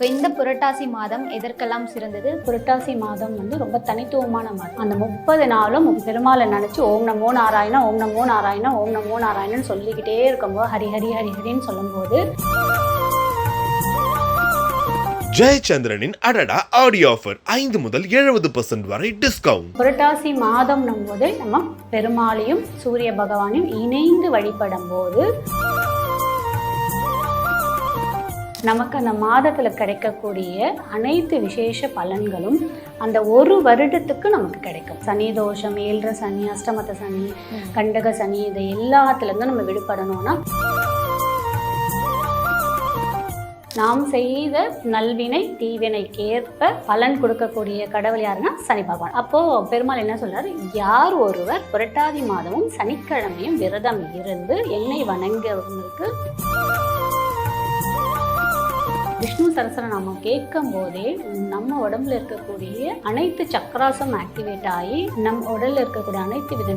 So இந்த புரட்டாசி மாதம் எதற்கெல்லாம் சிறந்தது? புரட்டாசி மாதம் வந்து ரொம்ப தனித்துவமான மாதம். அந்த முப்பது நாளும் பெருமாளை நினச்சி ஓம் நமோ நாராயணா ஓம் நமோ நாராயணா ஓம் நமோ நாராயணன் சொல்லிக்கிட்டே இருக்கும்போது ஹரி ஹரி ஹரி ஹரின்னு சொல்லும்போது ஜெயச்சந்திரனின் அடடா ஆடியோ ஆஃபர் ஐந்து முதல் எழுபது பர்சன்ட் வரை டிஸ்கவுண்ட் புரட்டாசி மாதம் போது நம்ம பெருமாளையும் சூரிய பகவானையும் இணைந்து வழிபடும் போது நமக்கு அந்த மாதத்தில் கிடைக்கக்கூடிய அனைத்து விசேஷ பலன்களும் அந்த ஒரு வருடத்துக்கு நமக்கு கிடைக்கும். சனி தோஷம் ஏழரை சனி அஷ்டமத்த சனி கண்டக சனி இது எல்லாத்துலேருந்தும் நம்ம விடுபடணும்னா நாம் செய்த நல்வினை தீவினைக்கேற்ப பலன் கொடுக்கக்கூடிய கடவுள் யாருன்னா சனி பகவான். அப்போ பெருமாள் என்ன சொல்றாரு? யார் ஒருவர் புரட்டாதி மாதமும் சனிக்கிழமையும் விரதம் இருந்து என்னை வணங்குவதற்கு விஷ்ணு சரசரநாமம் கேட்கும் போதே நம்ம உடம்புல இருக்கக்கூடிய அனைத்து சக்கராசம் ஆக்டிவேட் ஆகி நம் உடல்ல இருக்கக்கூடிய அனைத்து வித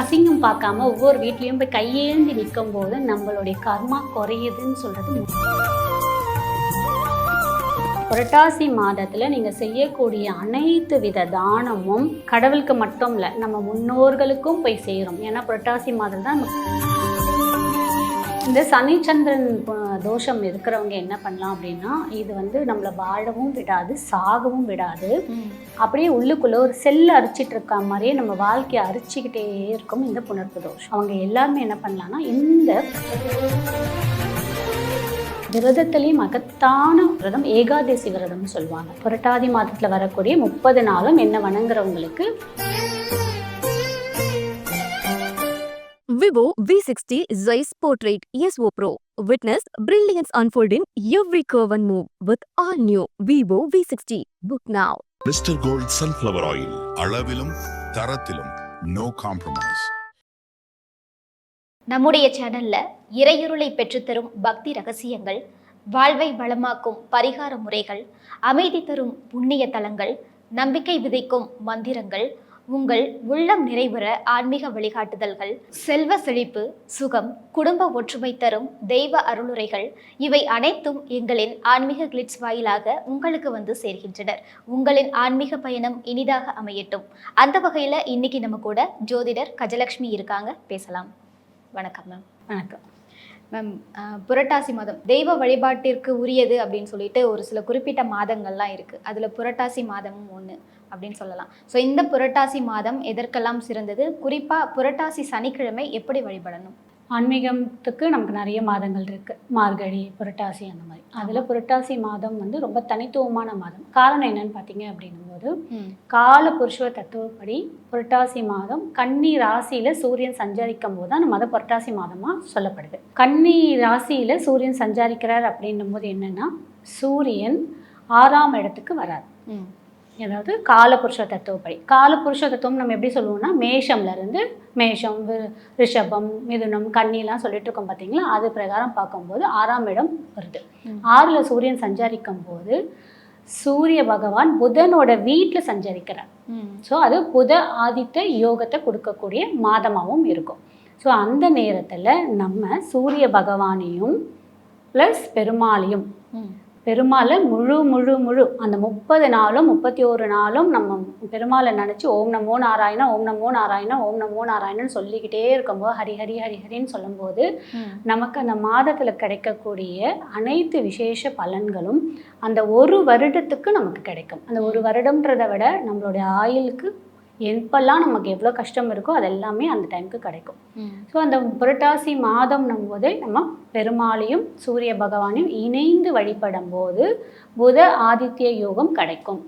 அசிங்கம் பார்க்காம ஒவ்வொரு வீட்லேயும் போய் கையேந்தி நிற்கும் போது நம்மளுடைய கர்மா குறையுதுன்னு சொல்றது புரட்டாசி மாதத்துல நீங்க செய்யக்கூடிய அனைத்து வித தானமும் கடவுளுக்கு மட்டும் இல்ல நம்ம முன்னோர்களுக்கும் போய் சேரும். ஏன்னா புரட்டாசி மாதம் தான் இந்த சனிச்சந்திரன் சந்திரன் தோஷம் இருக்கிறவங்க என்ன பண்ணலாம் அப்படின்னா இது வந்து நம்மளை வாழவும் விடாது சாகவும் விடாது. அப்படியே உள்ளுக்குள்ளே ஒரு செல் அரிச்சிட்டு இருக்க மாதிரியே நம்ம வாழ்க்கையை அரிச்சுக்கிட்டே இருக்கும் இந்த புணர்ப்பு தோஷம். அவங்க எல்லாருமே என்ன பண்ணலாம்னா இந்த விரதத்திலையும் மகத்தான விரதம் ஏகாதசி விரதம்னு சொல்லுவாங்க. புரட்டாதி மாதத்தில் வரக்கூடிய முப்பது நாளும் என்ன வணங்குறவங்களுக்கு Vivo V60 Zeiss Portrait ESO Pro. Witness brilliance unfold in every curve and move with all new Vivo V60. Book now. Mister gold sunflower oil அளவிலும் தரத்திலும் நோ காம்ப்ரமைஸ் நம்முடைய சேனல்ல இறையுருளை பெற்றுத்தரும் பக்தி ரகசியங்கள் வாழ்வை வளமாக்கும் பரிகார முறைகள் அமைதி தரும் புண்ணிய தலங்கள் நம்பிக்கை விதைக்கும் மந்திரங்கள் உங்கள் உள்ளம் நிறைவுற ஆன்மீக வழிகாட்டுதல்கள் செல்வ செழிப்பு சுகம் குடும்ப ஒற்றுமை தரும் தெய்வ அருளுரைகள் இவை அனைத்தும் எங்களின் ஆன்மீக கிளிட்ஸ் வாயிலாக உங்களுக்கு வந்து சேர்கின்றனர். உங்களின் ஆன்மீக பயணம் இனிதாக அமையட்டும். அந்த வகையில் இன்னைக்கு நம்ம கூட ஜோதிடர் கஜலட்சுமி இருக்காங்க. பேசலாம். வணக்கம் மேம். வணக்கம். மேம் புரட்டாசி மாதம். தெய்வ வழிபாட்டிற்கு உரியது அப்படின்னு சொல்லிட்டு ஒரு சில குறிப்பிட்ட மாதங்கள்லாம் இருக்குது அதில் புரட்டாசி மாதமும் ஒன்று அப்படின்னு சொல்லலாம். ஸோ இந்த புரட்டாசி மாதம் எதற்கெல்லாம் சிறந்தது? குறிப்பாக புரட்டாசி சனிக்கிழமை எப்படி வழிபடணும்? ஆன்மீகத்துக்கு நமக்கு நிறைய மாதங்கள் இருக்கு. மார்கழி புரட்டாசி அந்த மாதிரி. அதில் புரட்டாசி மாதம் வந்து ரொம்ப தனித்துவமான மாதம். காரணம் என்னன்னு பார்த்தீங்க அப்படின்னும் போது கால புருஷ தத்துவப்படி புரட்டாசி மாதம் கன்னி ராசியில சூரியன் சஞ்சரிக்கும் போது தான் நம்ம அதை புரட்டாசி மாதமா சொல்லப்படுது. கன்னி ராசியில சூரியன் சஞ்சாரிக்கிறார் அப்படின்னும் போது என்னன்னா சூரியன் ஆறாம் இடத்துக்கு வரார். அதாவது காலபுருஷ தத்துவப்படி. காலபுருஷ தத்துவம் நம்ம எப்படி சொல்லுவோம்னா மேஷம்ல இருந்து மேஷம் ரிஷபம் மிதுனம் கன்னிலாம் சொல்லிட்டு இருக்கோம் பார்த்தீங்களா அது பிரகாரம் பார்க்கும்போது ஆறாம் இடம் வருது. ஆறில் சூரியன் சஞ்சரிக்கும் போது சூரிய பகவான் புதனோட வீட்டில் சஞ்சரிக்கிறார். ஸோ அது புத ஆதித்த யோகத்தை கொடுக்கக்கூடிய மாதமாகவும் இருக்கும். ஸோ அந்த நேரத்தில் நம்ம சூரிய பகவானையும் ப்ளஸ் பெருமாளையும் பெருமாளை முழு முழு முழு அந்த முப்பது நாளும் முப்பத்தி ஒரு நாளும் நம்ம பெருமாளை நினச்சி ஓம் நமோ நாராயணா ஓம் நமோ நாராயணா ஓம் நமோ நாராயணன்னு சொல்லிக்கிட்டே இருக்கும்போது ஹரி ஹரி ஹரி ஹரின்னு சொல்லும்போது நமக்கு அந்த மாதத்தில் கிடைக்கக்கூடிய அனைத்து விசேஷ பலன்களும் அந்த ஒரு வருடத்துக்கு நமக்கு கிடைக்கும். அந்த ஒரு வருடம்ன்றதை விட நம்மளுடைய ஆயுளுக்கு எப்பெல்லாம் நமக்கு எவ்வளோ கஷ்டம் இருக்கோ அது எல்லாமே அந்த டைமுக்கு கிடைக்கும். ஸோ அந்த புரட்டாசி மாதம் போது நம்ம பெருமாளையும் சூரிய பகவானையும் இணைந்து வழிபடும் போது புத ஆதித்ய யோகம் கிடைக்கும்.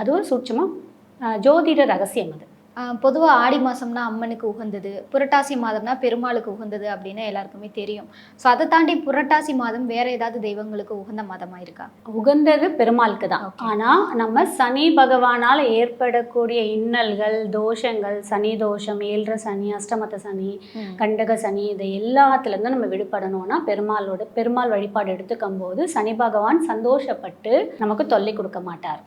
அது ஒரு சூட்சமாக ஜோதிட ரகசியம் அது. பொதுவாக ஆடி மாதம்னா அம்மனுக்கு உகந்தது புரட்டாசி மாதம்னா பெருமாளுக்கு உகந்தது அப்படின்னு எல்லாருக்குமே தெரியும். ஸோ அதை தாண்டி புரட்டாசி மாதம் வேற ஏதாவது தெய்வங்களுக்கு உகந்த மாதமாக இருக்கா? உகந்தது பெருமாளுக்கு தான். ஆனால் நம்ம சனி பகவானால் ஏற்படக்கூடிய இன்னல்கள் தோஷங்கள் சனி தோஷம் ஏழரை சனி அஷ்டமத்த சனி கண்டக சனி இது எல்லாத்துலேருந்து நம்ம விடுபடணும்னா பெருமாளோட பெருமாள் வழிபாடு எடுத்துக்கும் போது சனி பகவான் சந்தோஷப்பட்டு நமக்கு தொல்லை கொடுக்க மாட்டார்.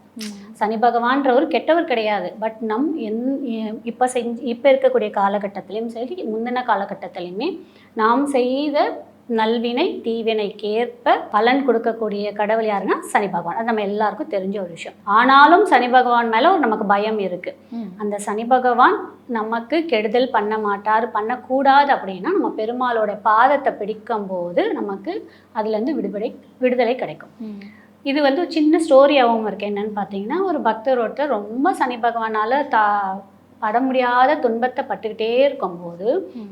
சனி பகவான்றவர் கெட்டவர் கிடையாது. பட் நம் என் இப்போ செஞ்சு இப்போ இருக்கக்கூடிய காலகட்டத்திலையும் சரி முந்தின காலகட்டத்திலையுமே நாம் செய்த நல்வினை தீவினைக்கேற்ப பலன் கொடுக்கக்கூடிய கடவுள் யாருன்னா சனி பகவான். அது நம்ம எல்லாருக்கும் தெரிஞ்ச ஒரு விஷயம். ஆனாலும் சனி பகவான் மேல ஒரு நமக்கு பயம் இருக்கு. அந்த சனி பகவான் நமக்கு கெடுதல் பண்ண மாட்டார் பண்ணக்கூடாது அப்படின்னா நம்ம பெருமாளோட பாதத்தை பிடிக்கும் போது நமக்கு அதுலேருந்து விடுதலை விடுதலை கிடைக்கும். இது வந்து ஒரு சின்ன ஸ்டோரியாகவும் இருக்கு. என்னன்னு பார்த்தீங்கன்னா ஒரு பக்தர் ஒருத்தர் ரொம்ப சனி பகவானால தா பட முடியாத துன்பத்தை பட்டுக்கிட்டே இருக்கும்போது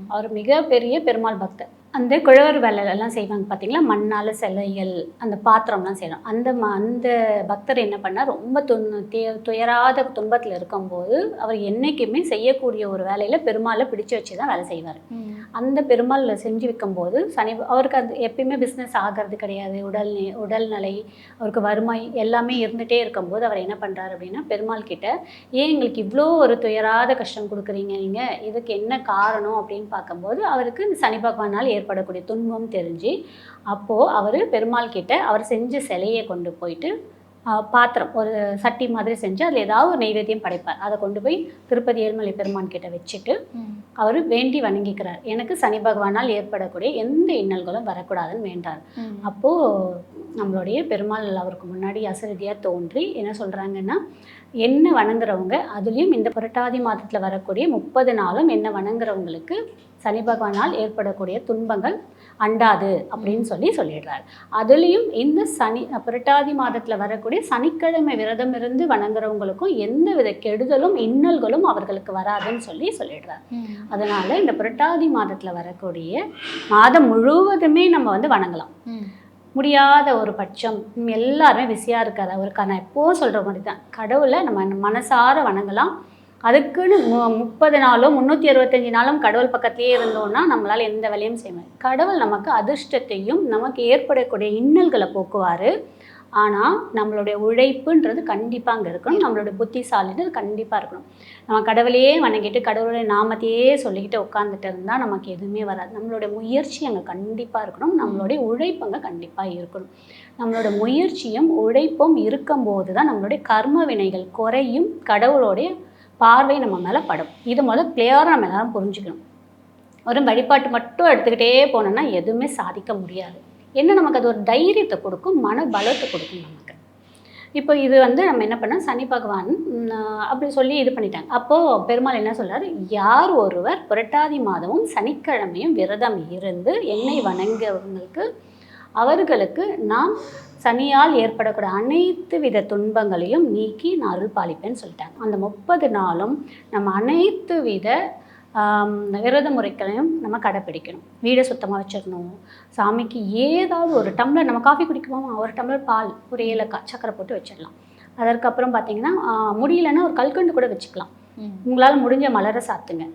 அவர் மிகப்பெரிய பெருமாள் பக்தர். அந்த குழவர் வேலையெல்லாம் செய்வாங்க பார்த்தீங்களா மண்ணால் சிலைகள் அந்த பாத்திரம்லாம் செய்யணும். அந்த ம அந்த பக்தர் என்ன பண்ணார்? ரொம்ப துன் தே- துயராத துன்பத்தில் இருக்கும்போது அவர் என்றைக்குமே செய்யக்கூடிய ஒரு வேலையில் பெருமாளை பிடிச்சு வச்சு தான் வேலை செய்வார். அந்த பெருமாள் செஞ்சு வைக்கும்போது சனி அவருக்கு அது எப்பயுமே பிஸ்னஸ் ஆகிறது கிடையாது. உடல் உடல்நிலை அவருக்கு வறுமை எல்லாமே இருந்துகிட்டே இருக்கும்போது அவர் என்ன பண்ணுறாரு அப்படின்னா பெருமாள் கிட்ட ஏன் எங்களுக்கு இவ்வளோ ஒரு துயராத கஷ்டம் கொடுக்குறீங்க நீங்கள் இதுக்கு என்ன காரணம்? அப்படின்னு பார்க்கும்போது அவருக்கு இந்த சனி பகவானால் ஏற்படக்கூடிய துன்பம் தெரிஞ்சு அப்போது அவர் பெருமாள் கிட்ட அவர் செஞ்ச சிலையை கொண்டு போயிட்டு பாத்திரம் ஒரு சட்டி மாதிரி செஞ்சு அதில் ஏதாவது ஒரு நெய்வேத்தியம் படைப்பார். அதை கொண்டு போய் திருப்பதி ஏழுமலை பெருமான் கிட்ட வச்சுட்டு அவர் வேண்டி வணங்கிக்கிறார். எனக்கு சனி பகவானால் ஏற்படக்கூடிய எந்த இன்னல்களும் வரக்கூடாதுன்னு வேண்டார் அப்போது நம்மளுடைய பெருமாள் அவருக்கு முன்னாடி அசரதியாக தோன்றி என்ன சொல்கிறாங்கன்னா என்ன வணங்குறவங்க அதுலேயும் இந்த புரட்டாதி மாதத்தில் வரக்கூடிய முப்பது நாளும் என்ன வணங்குறவங்களுக்கு சனி பகவானால் ஏற்படக்கூடிய துன்பங்கள் அண்டாது அப்படின்னு சொல்லி சொல்லிடுறாரு. அதுலேயும் இந்த சனி புரட்டாதி மாதத்தில் வரக்கூடிய சனிக்கிழமை விரதம் இருந்து வணங்குறவங்களுக்கும் எந்த வித கெடுதலும் இன்னல்களும் அவர்களுக்கு வராதுன்னு சொல்லி சொல்லிடுறாரு. அதனால இந்த புரட்டாதி மாதத்தில் வரக்கூடிய மாதம் முழுவதுமே நம்ம வந்து வணங்கலாம். முடியாத ஒரு பட்சம். எல்லாருமே பிஸியாக இருக்கார் அவருக்கு நான் எப்போவும் சொல்கிற மாதிரி தான் கடவுளை நம்ம மனசார வணங்கலாம். அதுக்குன்னு மு முப்பது நாளும் முந்நூற்றி அறுபத்தஞ்சு நாளும் கடவுள் பக்கத்துலேயே இருந்தோம்னா நம்மளால் எந்த வேலையும் செய்ய முடியாது. கடவுள் நமக்கு அதிர்ஷ்டத்தையும் நமக்கு ஏற்படக்கூடிய இன்னல்களை போக்குவார். ஆனால் நம்மளுடைய உழைப்புன்றது கண்டிப்பாக அங்கே இருக்கணும். நம்மளுடைய புத்திசாலின்றது கண்டிப்பாக இருக்கணும். நம்ம கடவுளையே வணங்கிட்டு கடவுளுடைய நாமத்தையே சொல்லிக்கிட்டு உட்காந்துட்டு இருந்தால் நமக்கு எதுவுமே வராது. நம்மளுடைய முயற்சி அங்கே கண்டிப்பாக இருக்கணும். நம்மளுடைய உழைப்பு அங்கே கண்டிப்பாக இருக்கணும். நம்மளோட முயற்சியும் உழைப்பும் இருக்கும்போது தான் நம்மளுடைய கர்ம வினைகள் குறையும். கடவுளுடைய பார்வை நம்ம மேலே படும். இது முதல்ல கிளியராக நம்ம எல்லாரும் புரிஞ்சுக்கணும். ஒரு வழிபாட்டு மட்டும் எடுத்துக்கிட்டே போனோம்னா எதுவுமே சாதிக்க முடியாது. என்ன நமக்கு அது ஒரு தைரியத்தை கொடுக்கும் மன பலத்தை கொடுக்கும் நமக்கு. இப்போ இது வந்து நம்ம என்ன பண்ணோம் சனி பகவான் அப்படி சொல்லி இது பண்ணிட்டாங்க. அப்போது பெருமாள் என்ன சொல்கிறார் யார் ஒருவர் புரட்டாதி மாதமும் சனிக்கிழமையும் விரதம் இருந்து என்னை வணங்கவங்களுக்கு அவர்களுக்கு நாம் சனியால் ஏற்படக்கூடிய அனைத்து வித துன்பங்களையும் நீக்கி நான் அருள் பாலிப்பேன்னு சொல்லிட்டாங்க. அந்த முப்பது நாளும் நம்ம அனைத்து வித விரத முறைகளையும் நம்ம கடைப்பிடிக்கணும். வீடை சுத்தமாக வச்சிடணும். சாமிக்கு ஏதாவது ஒரு டம்ளர் நம்ம காஃபி குடிக்குவோமா ஒரு டம்ளர் பால் ஒரு ஏலக்காய் சக்கரை போட்டு வச்சிடலாம். அதற்கப்புறம் பார்த்தீங்கன்னா முடியலன்னா ஒரு கல்கண்டு கூட வச்சுக்கலாம். உங்களால் முடிஞ்ச மலரை சாத்துங்க.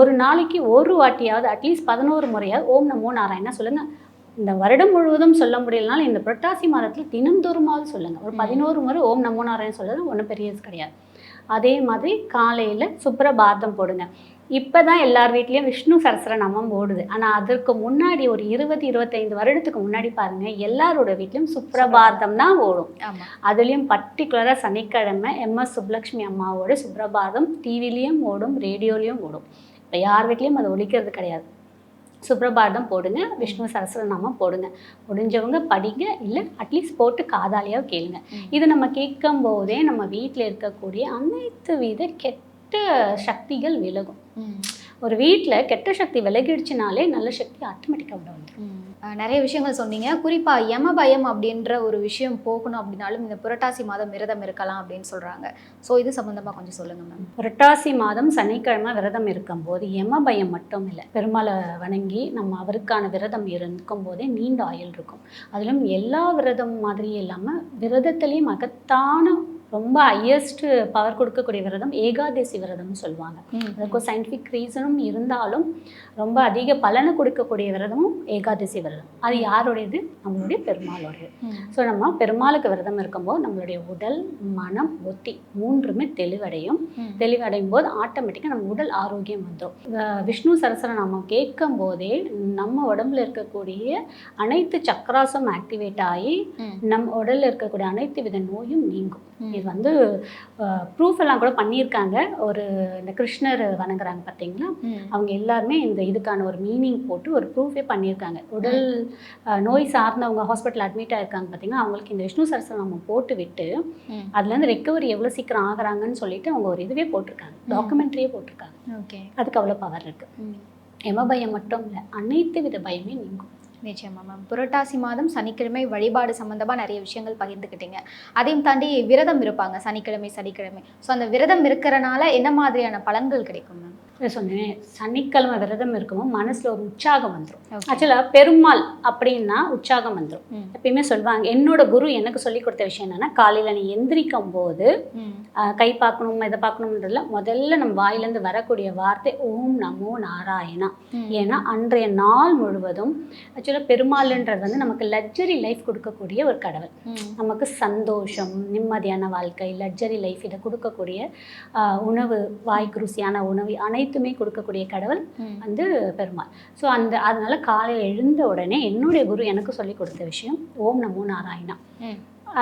ஒரு நாளைக்கு ஒரு வாட்டியாவது அட்லீஸ்ட் பதினோரு முறையாவது ஓம் நமோ நாராயணா சொல்லுங்கள் இந்த வருடம் முழுவதும் சொல்ல முடியலனாலும் இந்த புரட்டாசி மாதத்தில் தினந்தோறுமாவது சொல்லுங்கள் ஒரு பதினோரு முறை ஓம் நமோ நாராயணன் சொல்றது ஒன்றும் பெரியது கிடையாது. அதே மாதிரி காலையில் சுப்ரபாதம் போடுங்க. இப்போ தான் எல்லார் வீட்லேயும் விஷ்ணு சரஸ்வரநாமம் ஓடுது. ஆனால் அதற்கு முன்னாடி ஒரு இருபது இருபத்தைந்து வருடத்துக்கு முன்னாடி பாருங்கள் எல்லாரோட வீட்லேயும் சுப்ரபாதம் தான் ஓடும். அதுலேயும் பர்டிகுலராக சனிக்கிழமை எம்எஸ் சுப்லக்ஷ்மி அம்மாவோட சுப்ரபாதம் டிவிலையும் ஓடும் ரேடியோலையும் ஓடும். இப்போ யார் வீட்லேயும் அது ஒலிக்கிறது கிடையாது. சுப்ரபாதம் போடுங்க விஷ்ணு சரஸ்வரநாமம் போடுங்க. முடிஞ்சவங்க படிங்க இல்லை அட்லீஸ்ட் போட்டு காதாலியாக கேளுங்க. இது நம்ம கேட்கும் போதே நம்ம வீட்டில் இருக்கக்கூடிய அனைத்து வித கெட்ட சக்திகள் விலகும். ஒரு வீட்டில் கெட்ட சக்தி விலகிடுச்சுனாலே நல்ல சக்தி ஆட்டோமேட்டிக்காக உள்ள வந்துடும் நிறைய விஷயங்கள் சொன்னீங்க. குறிப்பா யம பயம் அப்படின்ற ஒரு விஷயம் போகணும் அப்படின்னாலும் இந்த புரட்டாசி மாதம் விரதம் இருக்கலாம் அப்படின்னு சொல்றாங்க. ஸோ இது சம்பந்தமா கொஞ்சம் சொல்லுங்க மேம் புரட்டாசி மாதம் சனிக்கிழமை விரதம் இருக்கும்போது யம பயம் மட்டும் இல்லை. பெருமாளை வணங்கி நம்ம அவருக்கான விரதம் இருக்கும் போதே நீண்ட ஆயுள் இருக்கும். அதிலும் எல்லா விரதம் மாதிரி இல்லாமல் விரதத்துலேயும் மகத்தான ரொம்ப ஹையஸ்ட் பவர் கொடுக்கக்கூடிய விரதம் ஏகாதசி விரதம்னு சொல்லுவாங்க. அதுக்கு சயின்டிஃபிக் ரீசனும் இருந்தாலும் ரொம்ப அதிக பலனை கொடுக்கக்கூடிய விரதமும் ஏகாதசி விரதம். அது யாருடையது? நம்மளுடைய பெருமாளுடையது. ஸோ நம்ம பெருமாளுக்கு விரதம் இருக்கும்போது நம்மளுடைய உடல் மனம் புத்தி மூன்றுமே தெளிவடையும். தெளிவடையும் போது ஆட்டோமேட்டிக்காக நம்ம உடல் ஆரோக்கியம் வந்துடும் விஷ்ணு சரஸ்வர நாம கேட்கும் போதே நம்ம உடம்புல இருக்கக்கூடிய அனைத்து சக்கராசும் ஆக்டிவேட் ஆகி நம்ம உடல்ல இருக்கக்கூடிய அனைத்து வித நோயும் நீங்கும். வந்து ப்ரூஃப் எல்லாம் கூட பண்ணியிருக்காங்க. ஒரு இந்த கிருஷ்ணர் வணங்குறாங்க பார்த்தீங்களா? அவங்க எல்லாருமே இந்த இதுக்கான ஒரு மீனிங் போட்டு ஒரு ப்ரூஃபே பண்ணியிருக்காங்க. உடல் நோய் சார்ந்தவங்க ஹாஸ்பிட்டல் அட்மிட் ஆயிருக்காங்க பார்த்தீங்கன்னா அவங்களுக்கு இந்த விஷ்ணு சரஸ்வநாமம் போட்டு விட்டு. அதுலேருந்து ரெக்கவரி எவ்வளோ சீக்கிரம் ஆகுறாங்கன்னு சொல்லிட்டு அவங்க ஒரு இதுவே போட்டிருக்காங்க. டாக்குமெண்ட்ரியே போட்டிருக்காங்க. ஓகே. அதுக்கு அவ்வளோ பவர் இருக்கு. எம பயம் மட்டும் இல்லை அனைத்து வித பயமே நீங்கும். நிச்சயமா மேம் புரட்டாசி மாதம் சனிக்கிழமை வழிபாடு சம்மந்தமாக நிறைய விஷயங்கள் பகிர்ந்துக்கிட்டீங்க. அதையும் தாண்டி விரதம் இருப்பாங்க. சனிக்கிழமை சனிக்கிழமை. ஸோ அந்த விரதம் இருக்கிறனால என்ன மாதிரியான பலன்கள் கிடைக்கும் மேம் சொன்னேன் சனிக்கிழமை விரதம் இருக்குமோ மனசுல ஒரு உற்சாகம் வந்துடும். ஆக்சுவலாக பெருமாள் அப்படின்னா உற்சாகம் வந்துடும். எப்பயுமே சொல்லுவாங்க என்னோட குரு எனக்கு சொல்லி கொடுத்த விஷயம் என்னன்னா காலையில நீ எந்திரிக்கும் போது கை பார்க்கணும் இதை பார்க்கணுன்றதுல முதல்ல நம்ம வாயிலேருந்து வரக்கூடிய வார்த்தை ஓம் நமோ நாராயணா. ஏன்னா அன்றைய நாள் முழுவதும் ஆக்சுவலாக பெருமாள்ன்றது வந்து நமக்கு லக்ஸரி லைஃப் கொடுக்கக்கூடிய ஒரு கடவுள். நமக்கு சந்தோஷம் நிம்மதியான வாழ்க்கை லக்ஸரி லைஃப் இதை கொடுக்கக்கூடிய உணவு வாய்க்கு ருசியான உணவு அனைத்துமே கொடுக்கக்கூடிய கடவுள். வந்து பெருமாள். ஸோ அந்த அதனால காலையில் எழுந்த உடனே என்னுடைய குரு எனக்கு சொல்லி கொடுத்த விஷயம் ஓம் நமோ நாராயணா.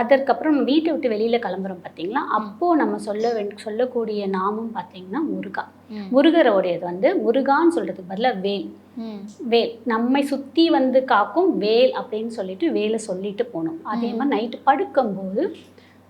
அதற்கப்புறம் வீட்டை விட்டு வெளியில் கிளம்புறோம் பார்த்தீங்களா அப்போது நம்ம சொல்ல வேண்டிய சொல்லக்கூடிய நாமம் பார்த்தீங்கன்னா முருகா. முருகரோடையது வந்து முருகான்னு சொல்கிறதுக்கு பதிலாக வேல். வேல். நம்மை சுற்றி வந்து காக்கும் வேல் அப்படின்னு சொல்லிட்டு வேலை சொல்லிட்டு போகணும். அதே மாதிரி நைட்டு படுக்கும்போது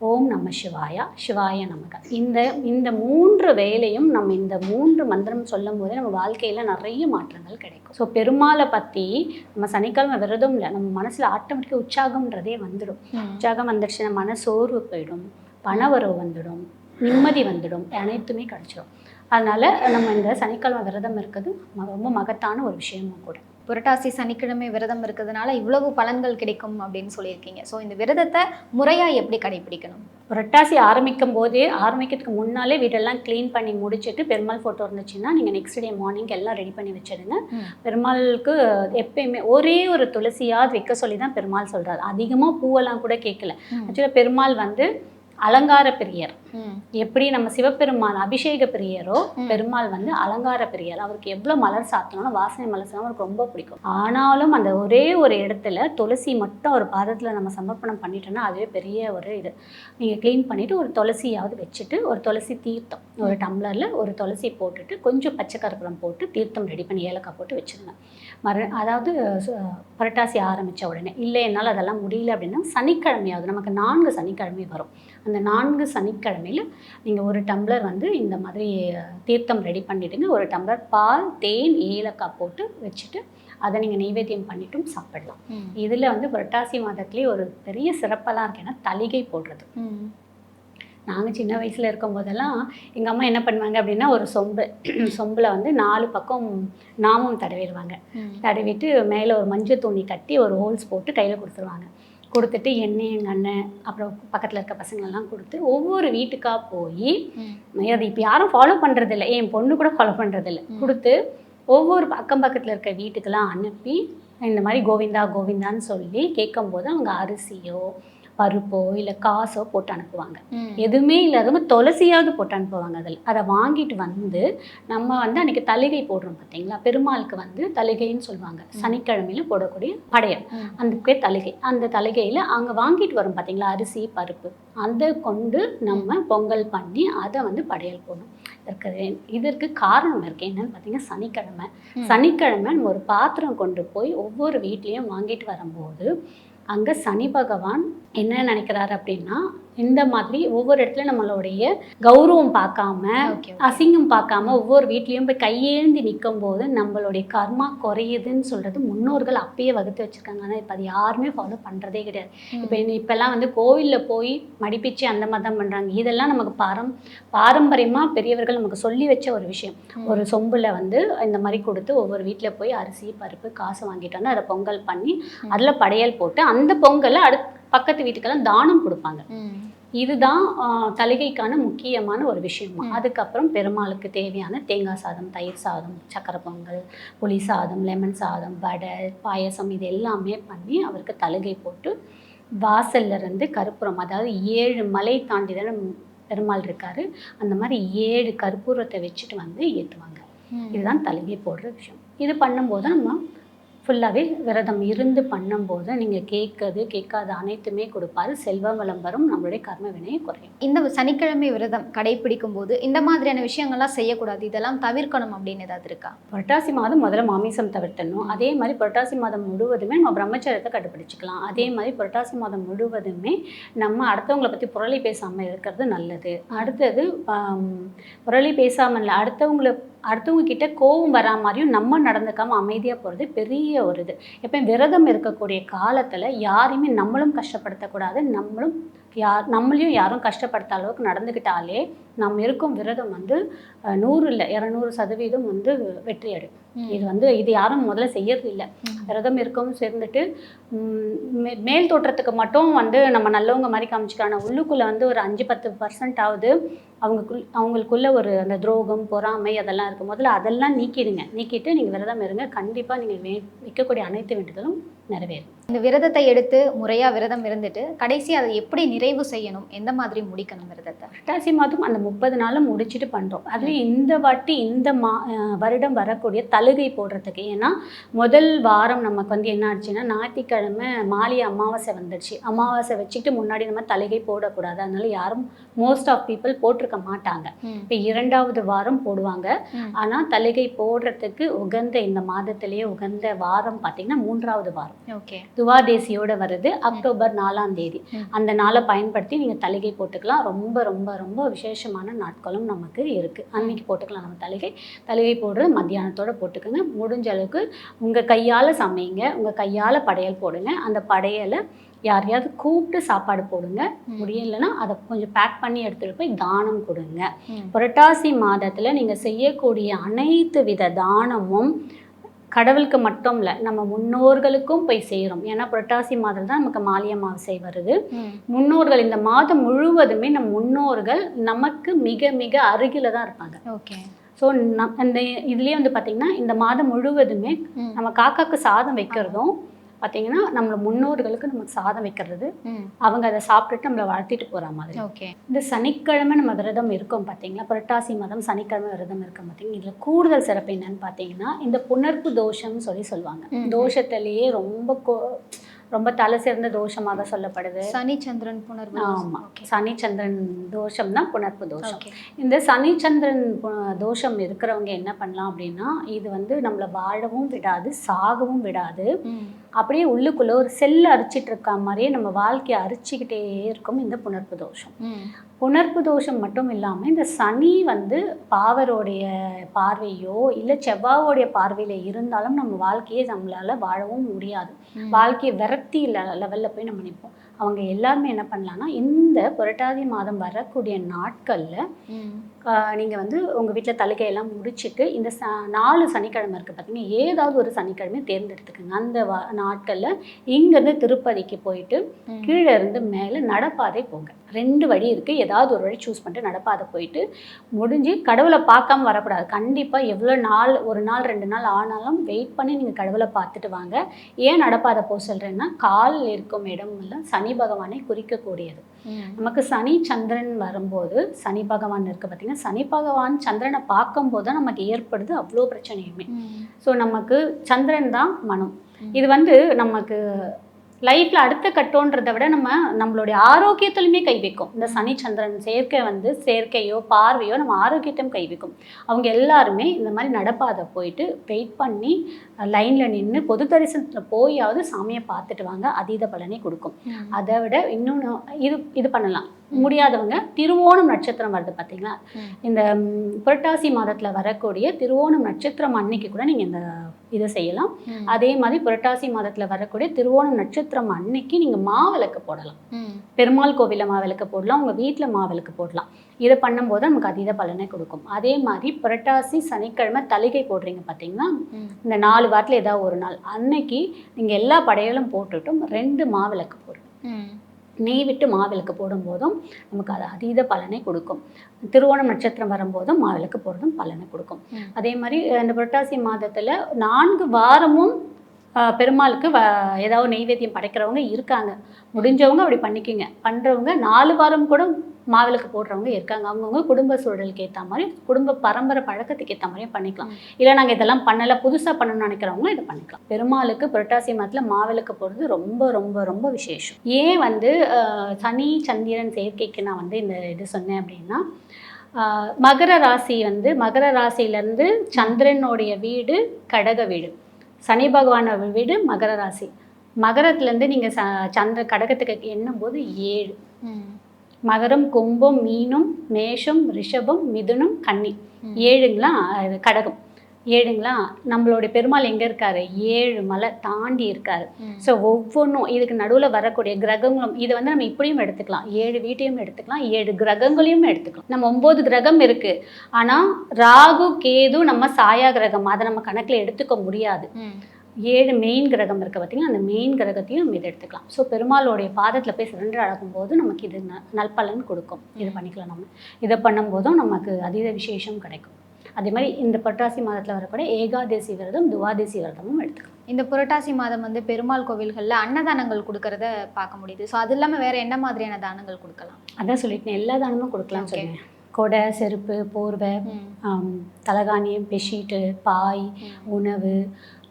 ஓம் நம சிவாயா சிவாய நமக. இந்த இந்த மூன்று வேலையும் நம்ம இந்த மூன்று மந்திரம் சொல்லும் போதே நம்ம வாழ்க்கையில் நிறைய மாற்றங்கள் கிடைக்கும். ஸோ பெருமாளை பற்றி நம்ம சனிக்கிழமை விரதம் இல்லை நம்ம மனசில் ஆட்டோமேட்டிக்காக உற்சாகம்ன்றதே வந்துடும். உற்சாகம் வந்துடுச்சுன்னா மனசோர்வு போயிடும் பணவரவு வந்துடும் நிம்மதி வந்துடும் அனைத்துமே கிடைச்சிடும் அதனால நம்ம இந்த சனிக்கிழமை விரதம் இருக்கிறது ம- ரொம்ப மகத்தான ஒரு விஷயமும் கூட. புரட்டாசி சனிக்கிழமை விரதம் இருக்கிறதுனால இவ்வளவு பலன்கள் கிடைக்கும் அப்படின்னு சொல்லியிருக்கீங்க. ஸோ இந்த விரதத்தை முறையா எப்படி கடைபிடிக்கணும்? புரட்டாசி ஆரம்பிக்கும் போதே ஆரம்பிக்கிறதுக்கு முன்னாலே வீடெல்லாம் க்ளீன் பண்ணி முடிச்சுட்டு பெருமாள் ஃபோட்டோ இருந்துச்சுன்னா நீங்கள் நெக்ஸ்ட் டே மார்னிங் எல்லாம் ரெடி பண்ணி வச்சிடுங்க. பெருமாளுக்கு எப்பயுமே ஒரே ஒரு துளசியாவது வைக்க சொல்லி தான் பெருமாள் சொல்கிறார் அதிகமாக பூவெல்லாம் கூட கேட்கல. ஆக்சுவலாக பெருமாள் வந்து அலங்கார பிரியர். எப்படி நம்ம சிவபெருமான் அபிஷேக பிரியரோ. பெருமாள் வந்து அலங்கார பிரியர். அவருக்கு எவ்வளோ மலர் சாத்தணும் வாசனை மலர் சாத்தணும் அவருக்கு ரொம்ப பிடிக்கும். ஆனாலும் அந்த ஒரே ஒரு இடத்துல துளசி மட்டும் ஒரு பாதத்தில் நம்ம சமர்ப்பணம் பண்ணிட்டோம்னா அதுவே பெரிய ஒரு இது. நீங்கள் க்ளீன் பண்ணிவிட்டு ஒரு துளசியாவது வச்சுட்டு ஒரு துளசி தீர்த்தம். ஒரு டம்ளரில் ஒரு துளசி போட்டுட்டு கொஞ்சம் பச்சை கற்பூரம் போட்டு தீர்த்தம் ரெடி பண்ணி ஏலக்காய் போட்டு வச்சுருங்க. மறு அதாவது புரட்டாசி ஆரம்பித்த உடனே. இல்லை என்னால் அதெல்லாம் முடியல அப்படின்னா சனிக்கிழமையாவது நமக்கு நான்கு சனிக்கிழமை வரும். அந்த நான்கு சனிக்கிழமையில் நீங்கள் ஒரு டம்ளர் வந்து இந்த மாதிரி தீர்த்தம் ரெடி பண்ணிவிடுங்க ஒரு டம்ளர் பால் தேன் ஏலக்காய் போட்டு வச்சுட்டு அதை நீங்கள் நெய்வேத்தியம் பண்ணிட்டும் சாப்பிடலாம். இதில் வந்து புரட்டாசி மாதத்துலேயே ஒரு பெரிய சிறப்பெல்லாம் இருக்கு. ஏன்னா தலிகை போடுறது. நாங்கள் சின்ன வயசில் இருக்கும்போதெல்லாம் எங்கள் அம்மா என்ன பண்ணுவாங்க அப்படின்னா ஒரு சொம்பு. சொம்பில் வந்து நாலு பக்கம் நாமம் தடவிடுவாங்க. தடவிட்டு மேலே ஒரு மஞ்சள் துணி கட்டி ஒரு ஹோல்ஸ் போட்டு கையில் கொடுத்துருவாங்க. கொடுத்துட்டு எண்ணெய் எங்கள் அண்ணன் அப்புறம் பக்கத்தில் இருக்க பசங்களெல்லாம் கொடுத்து ஒவ்வொரு வீட்டுக்காக போய். அது இப்போ யாரும் ஃபாலோ பண்ணுறதில்ல என் பொண்ணு கூட ஃபாலோ பண்ணுறதில்ல. கொடுத்து ஒவ்வொரு அக்கம் பக்கத்தில் இருக்க வீட்டுக்கெல்லாம் அனுப்பி இந்த மாதிரி கோவிந்தா கோவிந்தான்னு சொல்லி கேட்கும்போது அவங்க அரிசியோ பருப்போ இல்லை காசோ போட்டு அனுப்புவாங்க. எதுவுமே இல்லாதவங்க துளசியாவது போட்டு அனுப்புவாங்க அதில். அதை வாங்கிட்டு வந்து நம்ம வந்து அன்றைக்கி தலிகை போடுறோம் பார்த்தீங்களா? பெருமாளுக்கு வந்து தலிகைன்னு சொல்லுவாங்க. சனிக்கிழமையில போடக்கூடிய படையல். அந்த பேர் தலிகை அந்த தலிகையில் அங்கே வாங்கிட்டு வரோம் பார்த்தீங்களா? அரிசி பருப்பு. அதை கொண்டு நம்ம பொங்கல் பண்ணி அதை வந்து படையல் போடணும். இதற்கு இதற்கு காரணம் இருக்கு. என்னன்னு பார்த்தீங்கன்னா சனிக்கிழமை. சனிக்கிழமை நம்ம ஒரு பாத்திரம் கொண்டு போய் ஒவ்வொரு வீட்லேயும் வாங்கிட்டு வரும்போது அங்கே சனி பகவான் என்ன நினைக்கிறாரு அப்படின்னா இந்த மாதிரி ஒவ்வொரு இடத்துல நம்மளுடைய கௌரவம் பார்க்காம. அசிங்கம் பார்க்காம ஒவ்வொரு வீட்லேயும் போய் கையேந்தி நிற்கும் போது நம்மளுடைய கர்மா குறையுதுன்னு சொல்றது முன்னோர்கள் அப்பயே வகுத்து வச்சிருக்காங்க. ஆனால் இப்போ அது யாருமே ஃபாலோ பண்ணுறதே கிடையாது. இப்போ இப்போல்லாம் வந்து கோவிலில் போய் மடிப்பிச்சு அந்த மாதிரி தான் பண்ணுறாங்க இதெல்லாம் நமக்கு பாரம் பாரம்பரியமாக பெரியவர்கள் நமக்கு சொல்லி வச்ச ஒரு விஷயம். ஒரு சொம்பில் வந்து இந்த மாதிரி கொடுத்து ஒவ்வொரு வீட்டில் போய் அரிசி பருப்பு காசு வாங்கிட்டு வந்து அதை பொங்கல் பண்ணி அதில் படையல் போட்டு அந்த பொங்கலை அடுத்த பக்கத்து வீட்டுக்கெல்லாம் தானம் கொடுப்பாங்க. இதுதான் தலிகைக்கான முக்கியமான ஒரு விஷயமா. அதுக்கப்புறம் பெருமாளுக்கு தேவையான தேங்காய் சாதம் தயிர் சாதம் சக்கரை பொங்கல் புளி சாதம் லெமன் சாதம் வடை பாயசம் இது எல்லாமே பண்ணி அவருக்கு தலிகை போட்டு வாசல்ல இருந்து கற்பூரம் அதாவது ஏழு மலை தாண்டி தானே பெருமாள் இருக்காரு அந்த மாதிரி ஏழு கற்பூரத்தை வச்சுட்டு வந்து ஏற்றுவாங்க. இதுதான் தலிகை போடுற விஷயம் இது பண்ணும்போது நம்ம ஃபுல்லாகவே விரதம் இருந்து பண்ணும்போது நீங்கள் கேட்கறது கேட்காத அனைத்துமே கொடுப்பாரு. செல்வ வளம் வரும் நம்மளுடைய கர்ம வினையை குறையும். இந்த சனிக்கிழமை விரதம் கடைபிடிக்கும் போது இந்த மாதிரியான விஷயங்கள்லாம் செய்யக்கூடாது. இதெல்லாம் தவிர்க்கணும் அப்படின்னு ஏதாவது இருக்கா? புரட்டாசி மாதம் முதல்ல மாமிசம் தவிர்த்தணும். அதே மாதிரி புரட்டாசி மாதம் முழுவதுமே நம்ம பிரம்மச்சரியத்தை கண்டுபிடிச்சிக்கலாம். அதே மாதிரி புரட்டாசி மாதம் முழுவதுமே நம்ம அடுத்தவங்களை பற்றி புரளி பேசாமல் இருக்கிறது நல்லது. அடுத்தது புரளி பேசாமல் இல்லை அடுத்தவங்களை அடுத்தவங்க கிட்ட கோவம் வரா மாதிரியும் நம்ம நடந்துக்காம அமைதியாக போகிறது பெரிய ஒரு இது. எப்பயும் விரதம் இருக்கக்கூடிய காலத்தில் யாரையுமே நம்மளும் கஷ்டப்படுத்தக்கூடாது. நம்மளும் யார் நம்மளையும் யாரும் கஷ்டப்படுத்த அளவுக்கு நடந்துக்கிட்டாலே நம்ம இருக்கும் விரதம் வந்து நூறு இல்லை இரநூறு சதவீதம் வந்து வெற்றி அடையும். இது வந்து இது யாரும் முதல்ல செய்யறது இல்லை. விரதம் இருக்கவும் சேர்ந்துட்டு மேல் தோற்றத்துக்கு மட்டும் வந்து நம்ம நல்லவங்க மாதிரி காமிச்சிக்கான உள்ளுக்குள்ளே வந்து ஒரு அஞ்சு பத்து பர்சன்ட் ஆகுது அவங்களுக்குள் அவங்களுக்குள்ள ஒரு அந்த துரோகம் பொறாமை அதெல்லாம் இருக்கும். முதல்ல அதெல்லாம் நீக்கிடுங்க. நீக்கிட்டு நீங்கள் விரதம் இருங்க. கண்டிப்பாக நீங்கள் வே வைக்கக்கூடிய அனைத்து வேண்டுதலும் நிறைவேறும். இந்த விரதத்தை எடுத்து முறையா விரதம் இருந்துட்டு கடைசி அதை எப்படி நிறைவு செய்யணும்? எந்த மாதிரி முடிக்கணும் விரதத்தை? புரட்டாசி மாதம் அந்த முப்பது நாளும் முடிச்சுட்டு பண்ணுறோம் அதுலேயும் இந்த வாட்டி இந்த மா வருடம் வரக்கூடிய தழுகை போடுறதுக்கு. ஏன்னா முதல் வாரம் நமக்கு வந்து என்ன ஆச்சுன்னா ஞாயிற்றுக்கிழமை மாலை அமாவாசை வந்துடுச்சு அமாவாசை வச்சுக்கிட்டு முன்னாடி நம்ம தழுகை போடக்கூடாது. அதனால யாரும் மோஸ்ட் ஆஃப் பீப்புள் போட்டிருக்க மாட்டாங்க. இப்போ இரண்டாவது வாரம் போடுவாங்க. ஆனால் தழுகை போடுறதுக்கு உகந்த இந்த மாதத்திலேயே உகந்த வாரம் பார்த்தீங்கன்னா மூன்றாவது வாரம். ஓகே. துவாதேசியோட வருது. அக்டோபர் நாலாம் தேதி. அந்த நாளை பயன்படுத்தி நீங்கள் தலிகை போட்டுக்கலாம். ரொம்ப ரொம்ப ரொம்ப விசேஷமான நாட்களும் நமக்கு இருக்குது அன்னைக்கு போட்டுக்கலாம் நம்ம தலிகை. தலிகை போடுறது மத்தியானத்தோட போட்டுக்கோங்க. முடிஞ்ச அளவுக்கு உங்கள் கையால் சமைங்க. உங்கள் கையால் படையல் போடுங்க. அந்த படையலை யாரையாவது கூப்பிட்டு சாப்பாடு போடுங்க. முடியலைன்னா அதை கொஞ்சம் பேக் பண்ணி எடுத்துகிட்டு போய் தானம் கொடுங்க. புரட்டாசி மாதத்தில் நீங்கள் செய்யக்கூடிய அனைத்து வித தானமும் கடவுளுக்கு மட்டும் இல்லை நம்ம முன்னோர்களுக்கும் போய் செய்கிறோம் ஏன்னா புரட்டாசி மாதம் தான் நமக்கு மாலை அமாவாசை வருது. முன்னோர்கள் இந்த மாதம் முழுவதுமே நம் முன்னோர்கள் நமக்கு மிக மிக அருகில தான் இருப்பாங்க ஓகே ஸோ நம் அந்த இதுலேயே வந்து பார்த்திங்கன்னா இந்த மாதம் முழுவதுமே. நம்ம காக்காக்கு சாதம் வைக்கிறதும் பார்த்தீங்கன்னா நம்மள முன்னோர்களுக்கு நமக்கு சாதம் வைக்கிறது. அவங்க அதை சாப்பிட்டுட்டு நம்மளை வாழ்த்திட்டு போகிற மாதிரி. ஓகே. இந்த சனிக்கிழமை நம்ம விரதம் இருக்கோம் பார்த்தீங்களா புரட்டாசி மாதம் சனிக்கிழமை விரதம் இருக்கோம் பார்த்தீங்கன்னா இதில் கூடுதல் சிறப்பு என்னன்னு பார்த்தீங்கன்னா இந்த புணர்ப்பு தோஷம்னு சொல்லி சொல்லுவாங்க. தோஷத்திலேயே ரொம்ப கொ- ரொம்ப தலை சிறந்த தோஷமாக சொல்லப்படுது. சனி சந்திரன் புணர்வு ஆமா. ஓகே. சனி சந்திரன் தோஷம் தான் புணர்ப்பு தோஷம். இந்த சனி சந்திரன் பு- தோஷம் இருக்கிறவங்க என்ன பண்ணலாம் அப்படின்னா இது வந்து நம்மளை வாழவும் விடாது சாகவும் விடாது. அப்படியே உள்ளுக்குள்ள ஒரு செல்லை அரிச்சிட்டு இருக்க மாதிரியே நம்ம வாழ்க்கையை அரிச்சுக்கிட்டே இருக்கும் இந்த புணர்ப்பு தோஷம். புணர்ப்பு தோஷம் மட்டும் இல்லாமல் இந்த சனி வந்து பாவருடைய பார்வையோ இல்லை செவ்வாவோடைய பார்வையில் இருந்தாலும் நம்ம வாழ்க்கையை நம்மளால வாழவும் முடியாது. வாழ்க்கையை விரக்தி லெவலில் போய் நம்ம நிற்போம் அவங்க எல்லாருமே என்ன பண்ணலாம்னா இந்த புரட்டாதி மாதம் வரக்கூடிய நாட்களில். நீங்கள் வந்து உங்கள் வீட்டில் தலிகையெல்லாம் முடிச்சிட்டு இந்த ச நாலு சனிக்கிழமை இருக்குது பார்த்தீங்கன்னா ஏதாவது ஒரு சனிக்கிழமை தேர்ந்தெடுத்துக்கோங்க. அந்த வா நாட்களில் இங்கேருந்து திருப்பதிக்கு போயிட்டு. கீழே இருந்து மேலே நடப்பாதை போங்க. ரெண்டு வழி இருக்குது ஏதாவது ஒரு வழி சூஸ் பண்ணிட்டு நடப்பாதை போயிட்டு முடிஞ்சு கடவுளை பார்க்காம வரக்கூடாது. கண்டிப்பாக எவ்வளோ நாள் ஒரு நாள் ரெண்டு நாள் ஆனாலும் வெயிட் பண்ணி நீங்கள் கடவுளை பார்த்துட்டு வாங்க. ஏன் நடப்பாதை போக சொல்கிறேன்னா கால் இருக்கும் இடம் எல்லாம் சனி பகவானை குறிக்கக்கூடியது. நமக்கு சனி சந்திரன் வரும்போது சனி பகவான் இருக்குது பார்த்தீங்கன்னா சனி பகவான் சந்திரனை பார்க்கும்போது தான் நமக்கு ஏற்படுது அவ்வளோ பிரச்சனையுமே. ஸோ நமக்கு சந்திரன் தான் மனம். இது வந்து நமக்கு லைஃப்பில் அடுத்த கட்டோன்றதை விட நம்ம நம்மளுடைய ஆரோக்கியத்திலுமே கை வைக்கும் இந்த சனி சந்திரன் சேர்க்கை வந்து சேர்க்கையோ பார்வையோ நம்ம ஆரோக்கியத்தையும் கை வைக்கும் அவங்க எல்லாருமே இந்த மாதிரி நடப்பாதை போயிட்டு வெயிட் பண்ணி லைனில் நின்று பொது தரிசனத்தில் போயாவது சாமியை பார்த்துட்டு வாங்க அதீத பலனை கொடுக்கும். அதை விட இன்னொன்று இது இது பண்ணலாம் முடியாதவங்க திருவோணம் நட்சத்திரம் வருது பார்த்தீங்களா. இந்த புரட்டாசி மாதத்தில் வரக்கூடிய திருவோணம் நட்சத்திரம் அன்னைக்கு கூட நீங்கள் இந்த இதை செய்யலாம். அதே மாதிரி புரட்டாசி மாதத்தில் வரக்கூடிய திருவோணம் நட்சத்திரம் அன்னைக்கு நீங்கள் மாவிளக்கு போடலாம். பெருமாள் கோவிலில் மாவிளக்கு போடலாம் உங்கள் வீட்டில் மாவிளக்கு போடலாம் இதை பண்ணும்போது நமக்கு அதீத பலனை கொடுக்கும். அதே மாதிரி புரட்டாசி சனிக்கிழமை தலிகை போடுறீங்க பார்த்தீங்கன்னா. இந்த நாலு வாரத்தில் ஏதாவது ஒரு நாள். அன்னைக்கு நீங்கள் எல்லா படையலும் போட்டுட்டும் ரெண்டு மாவிளக்கு போடுங்க. நெய் விட்டு மாவிளக்கு போடும்போதும் நமக்கு அது அதீத பலனை கொடுக்கும். திருவோணம் நட்சத்திரம் வரும்போதும் மாவிளக்கு போடுறதும் பலனை கொடுக்கும். அதே மாதிரி அந்த புரட்டாசி மாதத்தில் நான்கு வாரமும் பெருமாளுக்கு வ ஏதாவது நெய்வேத்தியம் படைக்கிறவங்க இருக்காங்க. முடிஞ்சவங்க அப்படி பண்ணிக்கோங்க. பண்ணுறவங்க நாலு வாரம் கூட மாவிளக்கு போடுறவங்க இருக்காங்க. அவங்கவுங்க குடும்ப சூழலுக்கு ஏற்ற மாதிரி குடும்ப பரம்பரை பழக்கத்துக்கு ஏற்ற மாதிரியும் பண்ணிக்கலாம். இல்லை நாங்கள் இதெல்லாம் பண்ணலை புதுசாக பண்ணணும்னு நினைக்கிறவங்க இதை பண்ணிக்கலாம். பெருமாளுக்கு புரட்டாசி மாதத்தில் மாவிளக்கு போடுறது ரொம்ப ரொம்ப ரொம்ப விசேஷம். ஏன் வந்து சனி சந்திரன் சேர்க்கைக்கு நான் வந்து இந்த இது சொன்னேன் அப்படின்னா மகர ராசி வந்து மகர ராசியிலேருந்து சந்திரனுடைய வீடு கடக வீடு. சனி பகவானோட வீடு மகர ராசி. மகரத்துலேருந்து நீங்கள் ச சந்திர கடகத்துக்கு எண்ணும்போது ஏழு. மகரம் கும்பம் மீனம் மேஷம் ரிஷபம் மிதுனம் கன்னி. ஏழுங்களா? கடகம். ஏழுங்களா? நம்மளுடைய பெருமாள் எங்கே இருக்காரு? ஏழு மலை தாண்டி இருக்காரு. ஸோ ஒவ்வொன்றும் இதுக்கு நடுவில் வரக்கூடிய கிரகங்களும் இதை வந்து நம்ம இப்படியும் எடுத்துக்கலாம். ஏழு வீட்டையும் எடுத்துக்கலாம் ஏழு கிரகங்களையும் எடுத்துக்கலாம். நம்ம ஒம்பது கிரகம் இருக்கு. ஆனால் ராகு கேது நம்ம சாயா கிரகம். அதை நம்ம கணக்கில் எடுத்துக்க முடியாது. ஏழு மெயின் கிரகம் இருக்கு பார்த்தீங்கன்னா அந்த மெயின் கிரகத்தையும் நம்ம இதை எடுத்துக்கலாம். ஸோ பெருமாளுடைய பாதத்தில் போய் சிறண்டர் அடக்கும்போது நமக்கு இது ந- நல்பலன் கொடுக்கும். இது பண்ணிக்கலாம் நம்ம. இதை பண்ணும்போதும் நமக்கு அதீத விசேஷம் கிடைக்கும். அதே மாதிரி இந்த புரட்டாசி மாதத்தில் வரக்கூடிய ஏகாதேசி விரதம் துவாதேசி விரதமும் எடுத்துக்கலாம். இந்த புரட்டாசி மாதம் வந்து பெருமாள் கோவில்களில் அன்னதானங்கள் கொடுக்கறத பார்க்க முடியுது. ஸோ அது இல்லாமல் வேற என்ன மாதிரியான தானங்கள் கொடுக்கலாம்? அதான் சொல்லிட்டேன் எல்லா தானமும் Okay. சொன்னேன் கொடை செருப்பு போர்வை ஆம், தலகாணியம் பெட்ஷீட்டு பாய் உணவு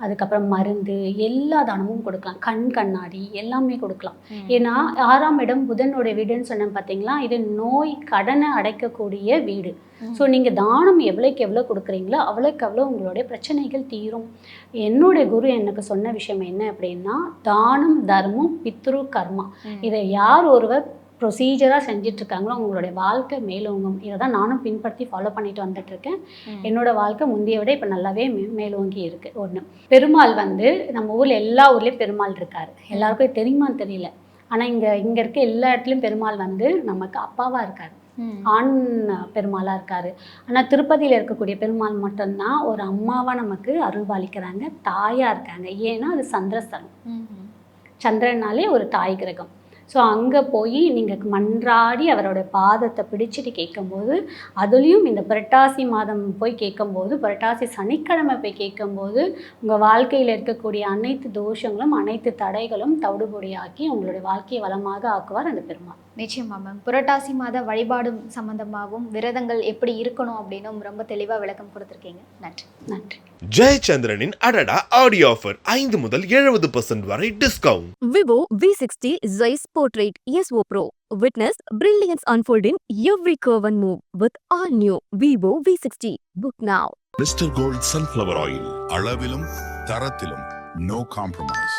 அதுக்கப்புறம் மருந்து எல்லா தானமும் கொடுக்கலாம். கண் கண்ணாடி எல்லாமே கொடுக்கலாம். ஏன்னா ஆறாம் இடம் புதனோட வீடுன்னு சொன்னேன் பார்த்தீங்களா இது நோய் கடனை அடைக்கக்கூடிய வீடு. ஸோ நீங்கள் தானம் எவ்வளோக்கு எவ்வளோ கொடுக்குறீங்களோ அவ்வளோக்கு அவ்வளோ உங்களுடைய பிரச்சனைகள் தீரும். என்னுடைய குரு எனக்கு சொன்ன விஷயம் என்ன அப்படின்னா தானம் தர்மம் பித்ரு கர்மா. இதை யார் ஒருவர் ப்ரொசீஜராக செஞ்சுட்டு இருக்காங்களோ உங்களுடைய வாழ்க்கை மேலோங்கும். இதை தான் நானும் பின்பற்றி ஃபாலோ பண்ணிட்டு வந்துட்டு இருக்கேன் என்னோட வாழ்க்கை முந்தைய விட இப்போ நல்லாவே மேலோங்கி இருக்கு. ஒன்று பெருமாள் வந்து நம்ம ஊரில் எல்லா ஊர்லேயும் பெருமாள் இருக்காரு. எல்லாருக்கும் தெரியுமான்னு தெரியல. ஆனால் இங்கே இங்கே இருக்க எல்லா இடத்துலையும் பெருமாள் வந்து நமக்கு அப்பாவாக இருக்காரு. ஆண் பெருமாளாக இருக்காரு. ஆனால் திருப்பதியில் இருக்கக்கூடிய பெருமாள் மட்டும்தான் ஒரு அம்மாவாக நமக்கு அருள்பாலிக்கிறாங்க தாயாக இருக்காங்க. ஏன்னா அது சந்திரஸ்தலம். சந்திரனாலே ஒரு தாய் கிரகம். ஸோ அங்கே போய் நீங்கள் மன்றாடி அவரோட பாதத்தை பிடிச்சிட்டு கேட்கும்போது அதுலேயும் இந்த புரட்டாசி மாதம் போய் கேட்கும்போது புரட்டாசி சனிக்கிழமை போய் கேட்கும்போது உங்கள் வாழ்க்கையில் இருக்கக்கூடிய அனைத்து தோஷங்களும் அனைத்து தடைகளும் தவிடுபொடியாக்கி உங்களுடைய வாழ்க்கையை வளமாக ஆக்குவார் அந்த பெருமாள். நிச்சயமா மேம் புரட்டாசி மாத வழிபாடும் சம்பந்தமாகவும் விரதங்கள் எப்படி இருக்கணும் அப்படின்னும் ரொம்ப தெளிவாக விளக்கம் கொடுத்துருக்கீங்க. நன்றி. நன்றி. ஜெயச்சந்திரனின் அடடா ஆடியோ ஆஃபர் ஐந்து முதல் எழுபது பர்சன்ட் வரை discount Vivo V60 Zeiss Portrait ESO Pro. Witness brilliance unfold in every curve and move with all new Vivo V60. Book now. Mister gold sunflower oil அளவிலும் தரத்திலும் நோ காம்ப்ரமைஸ்